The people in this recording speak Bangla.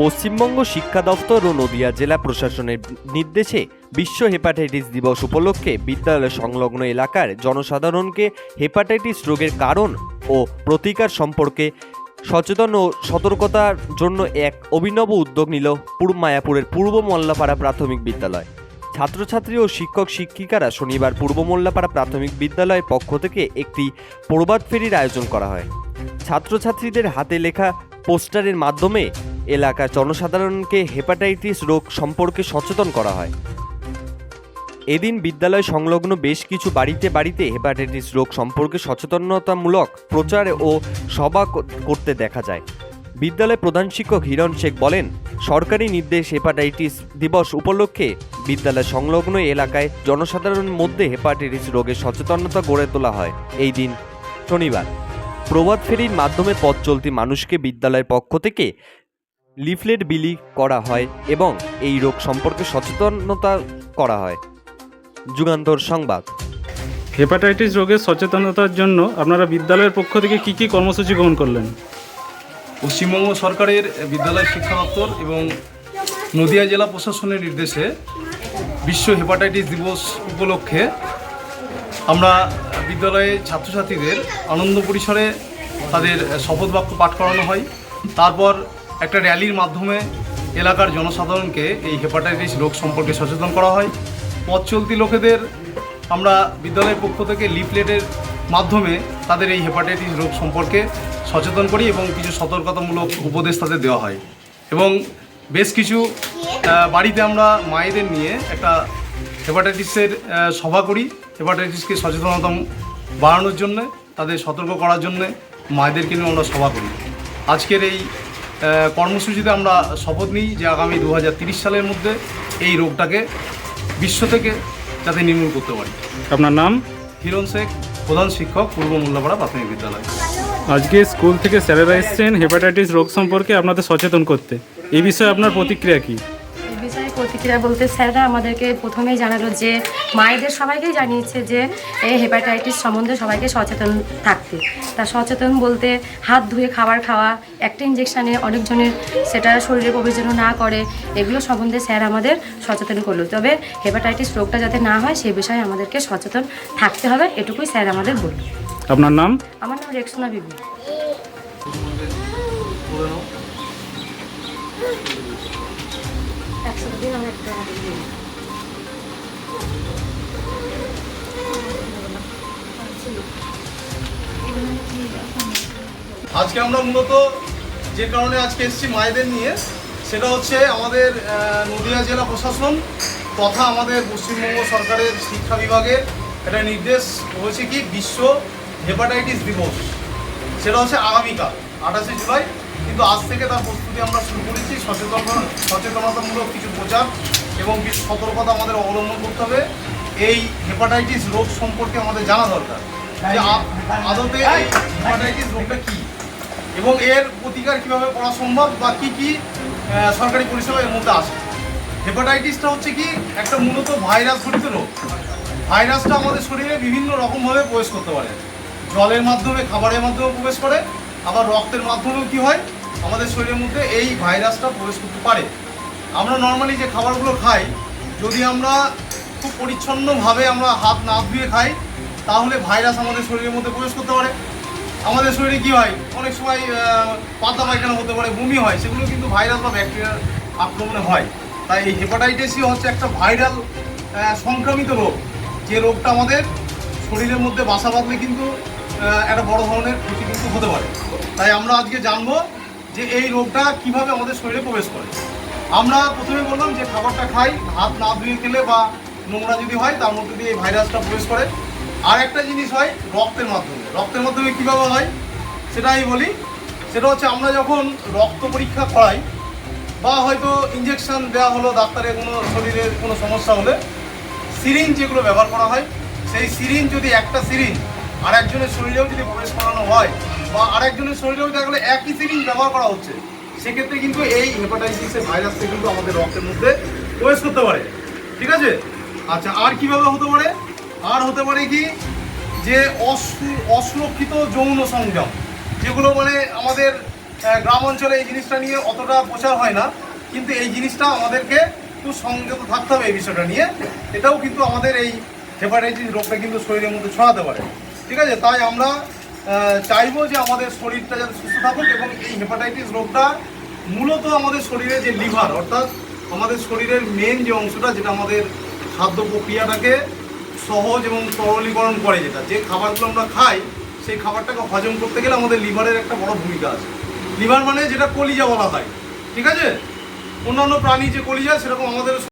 পশ্চিমবঙ্গ শিক্ষা দপ্তর ও নদিয়া জেলা প্রশাসনের নির্দেশে বিশ্ব হেপাটাইটিস দিবস উপলক্ষে বিদ্যালয় সংলগ্ন এলাকার জনসাধারণকে হেপাটাইটিস রোগের কারণ ও প্রতিকার সম্পর্কে সচেতন ও সতর্কতার জন্য এক অভিনব উদ্যোগ নিল পূর্ব মায়াপুরের পূর্ব মোল্লাপাড়া প্রাথমিক বিদ্যালয়। ছাত্রছাত্রী ও শিক্ষক শিক্ষিকারা শনিবার পূর্ব মোল্লাপাড়া প্রাথমিক বিদ্যালয়ের পক্ষ থেকে একটি প্রবাদ ফেরির আয়োজন করা হয়। ছাত্রছাত্রীদের হাতে লেখা পোস্টারের মাধ্যমে এলাকার জনসাধারণকে হেপাটাইটিস রোগ সম্পর্কে সচেতন করা হয়। এদিন বিদ্যালয় সংলগ্ন বেশ কিছু বাড়িতে বাড়িতে হেপাটাইটিস রোগ সম্পর্কে সচেতনতামূলক প্রচার ও সভা করতে দেখা যায়। বিদ্যালয় প্রধান শিক্ষক হিরণ শেখ বলেন, সরকারি নির্দেশ হেপাটাইটিস দিবস উপলক্ষে বিদ্যালয় সংলগ্ন এলাকায় জনসাধারণের মধ্যে হেপাটাইটিস রোগের সচেতনতা গড়ে তোলা হয়। এই দিন শনিবার প্রবাদ ফেরির মাধ্যমে পথ চলতি মানুষকে বিদ্যালয়ের পক্ষ থেকে লিফলেট বিলি করা হয় এবং এই রোগ সম্পর্কে সচেতনতা করা হয়। যুগান্তর সংবাদ। হেপাটাইটিস রোগের সচেতনতার জন্য আপনারা বিদ্যালয়ের পক্ষ থেকে কি কি কর্মসূচি গ্রহণ করলেন? পশ্চিমবঙ্গ সরকারের বিদ্যালয় শিক্ষা দপ্তর এবং নদিয়া জেলা প্রশাসনের নির্দেশে বিশ্ব হেপাটাইটিস দিবস উপলক্ষে আমরা বিদ্যালয়ে ছাত্রছাত্রীদের আনন্দ পরিসরে তাদের শপথ বাক্য পাঠ করানো হয়। তারপর একটা র্যালির মাধ্যমে এলাকার জনসাধারণকে এই হেপাটাইটিস রোগ সম্পর্কে সচেতন করা হয়। পথ চলতি লোকেদের আমরা বিদ্যালয়ের পক্ষ থেকে লিফলেটের মাধ্যমে তাদের এই হেপাটাইটিস রোগ সম্পর্কে সচেতন করি এবং কিছু সতর্কতামূলক উপদেশ তাদের দেওয়া হয়। এবং বেশ কিছু বাড়িতে আমরা মায়েদের নিয়ে একটা হেপাটাইটিসের সভা করি। হেপাটাইটিসকে সচেতনতা বাড়ানোর জন্য, তাদের সতর্ক করার জন্য মায়েদেরকে নিয়ে আমরা সভা করি। আজকের এই কর্মসূচিতে আমরা শপথ নিই যে আগামী দু সালের মধ্যে এই রোগটাকে বিশ্ব থেকে যাতে নির্মূল করতে পারি। আপনার নাম? হিরণ শেখ প্রধান শিক্ষক পূর্ব মোল্লাপাড়া প্রাথমিক বিদ্যালয়। আজকে স্কুল থেকে স্যারেরা এসছেন হেপাটাইটিস রোগ সম্পর্কে আপনাদের সচেতন করতে। এই বিষয়ে আপনার প্রতিক্রিয়া কি? বিষয়ে প্রতিক্রিয়া বলতে স্যাররা আমাদেরকে প্রথমেই জানালো যে মায়েদের সবাইকেই জানিয়েছে যে এই হেপাটাইটিস সম্বন্ধে সবাইকে সচেতন থাকতে। তা সচেতন বলতে হাত ধুয়ে খাবার খাওয়া একটা ইঞ্জেকশানে অনেকজনের সেটা শরীরে প্রবেশ যেন না করে এগুলো সম্বন্ধে স্যার আমাদের সচেতন করল। তবে হেপাটাইটিস রোগটা যাতে না হয় সে বিষয়ে আমাদেরকে সচেতন থাকতে হবে এটুকুই স্যার আমাদের বলল। আপনার নাম? আমার নাম রেক্সোনা বিবি। একশো দিন একটা আজকে আমরা মূলত যে কারণে আজকে এসেছি মায়েদের নিয়ে, সেটা হচ্ছে আমাদের নদিয়া জেলা প্রশাসন তথা আমাদের পশ্চিমবঙ্গ সরকারের শিক্ষা বিভাগের একটা নির্দেশ হয়েছে কি, বিশ্ব হেপাটাইটিস দিবস। সেটা হচ্ছে আগামীকাল, আঠাশে জুলাই। কিন্তু আজ থেকে তার প্রস্তুতি আমরা শুরু করেছি। সচেতন সচেতনতামূলক কিছু প্রচার এবং কিছু সতর্কতা আমাদের অবলম্বন করতে হবে। এই হেপাটাইটিস রোগ সম্পর্কে আমাদের জানা দরকার। যে আদতে হেপাটাইটিস রোগটা কী? এবং এর প্রতিকার কীভাবে করা সম্ভব বা কী কী সরকারি পরিষেবা এর মধ্যে আসে হেপাটাইটিসটা হচ্ছে কি, একটা মূলত ভাইরাস ঘটিত রোগ। ভাইরাসটা আমাদের শরীরে বিভিন্ন রকমভাবে প্রবেশ করতে পারে। জলের মাধ্যমে, খাবারের মাধ্যমে প্রবেশ করে। আবার রক্তের মাধ্যমেও কি হয়? আমাদের শরীরের মধ্যে এই ভাইরাসটা প্রবেশ করতে পারে। আমরা নর্মালি যে খাবারগুলো খাই, যদি আমরা খুব পরিচ্ছন্নভাবে আমরা হাত না ধুয়ে খাই, তাহলে ভাইরাস আমাদের শরীরের মধ্যে প্রবেশ করতে পারে। আমাদের শরীরে কি হয়? অনেক সময় পাতা পায়খানা হতে পারে, বমি হয়, সেগুলো কিন্তু ভাইরাস বা ব্যাকটেরিয়ার আক্রমণে হয়। তাই এই হেপাটাইটিসই হচ্ছে একটা ভাইরাল সংক্রামিত রোগ। যে রোগটা আমাদের শরীরের মধ্যে বাসা বাঁধলে কিন্তু একটা বড় ধরনের ক্ষতি কিন্তু হতে পারে। তাই আমরা আজকে জানব যে এই রোগটা কীভাবে আমাদের শরীরে প্রবেশ করে। আমরা প্রথমে বললাম যে খাবারটা খাই হাত না ধুয়ে খেলে বা নোংরা যদি হয়, তার মধ্যে দিয়ে এই ভাইরাসটা প্রবেশ করে। আর একটা জিনিস হয় রক্তের মাধ্যমে। রক্তের মাধ্যমে কীভাবে হয় সেটা আমি বলি। সেটা হচ্ছে আমরা যখন রক্ত পরীক্ষা করাই, বা হয়তো ইঞ্জেকশন দেওয়া হলো ডাক্তারের কোনো শরীরের কোনো সমস্যা হলে সিরিঞ্জ যেগুলো ব্যবহার করা হয়, সেই সিরিঞ্জ যদি একটা সিরিঞ্জ আর একজনের শরীরেও যদি প্রবেশ করানো হয় বা আরেকজনের শরীরেও গেলে একই সিরিঞ্জ ব্যবহার করা হচ্ছে, সেক্ষেত্রে কিন্তু এই হেপাটাইটিসের ভাইরাসটা কিন্তু আমাদের রক্তের মধ্যে প্রবেশ করতে পারে। ঠিক আছে? আচ্ছা আর কীভাবে হতে পারে? আর হতে পারে কি? যে অসু- অসুরক্ষিত যৌন সংযম, যেগুলো মানে আমাদের গ্রাম অঞ্চলে এই জিনিসটা নিয়ে অতটা প্রচার হয় না, কিন্তু এই জিনিসটা আমাদেরকে খুব সংযত থাকতে হবে এই বিষয়টা নিয়ে। এটাও কিন্তু আমাদের এই হেপাটাইটিস রোগটা কিন্তু শরীরের মধ্যে ছড়াতে পারে। ঠিক আছে? তাই আমরা চাইব যে আমাদের শরীরটা যাতে সুস্থ থাকুক এবং এই হেপাটাইটিস রোগটা মূলত আমাদের শরীরে যে লিভার অর্থাৎ আমাদের শরীরের মেন যে অংশটা যেটা আমাদের খাদ্য প্রক্রিয়াটাকে সহজ এবং তরলীকরণ করে যেটা, যে খাবারগুলো আমরা খাই, সেই খাবারটাকে হজম করতে গেলে আমাদের লিভারের একটা বড় ভূমিকা আছে। লিভার মানে যেটা কলিজা বলা হয়, ঠিক আছে? অন্যান্য প্রাণী যে কলিজা, সেরকম আমাদের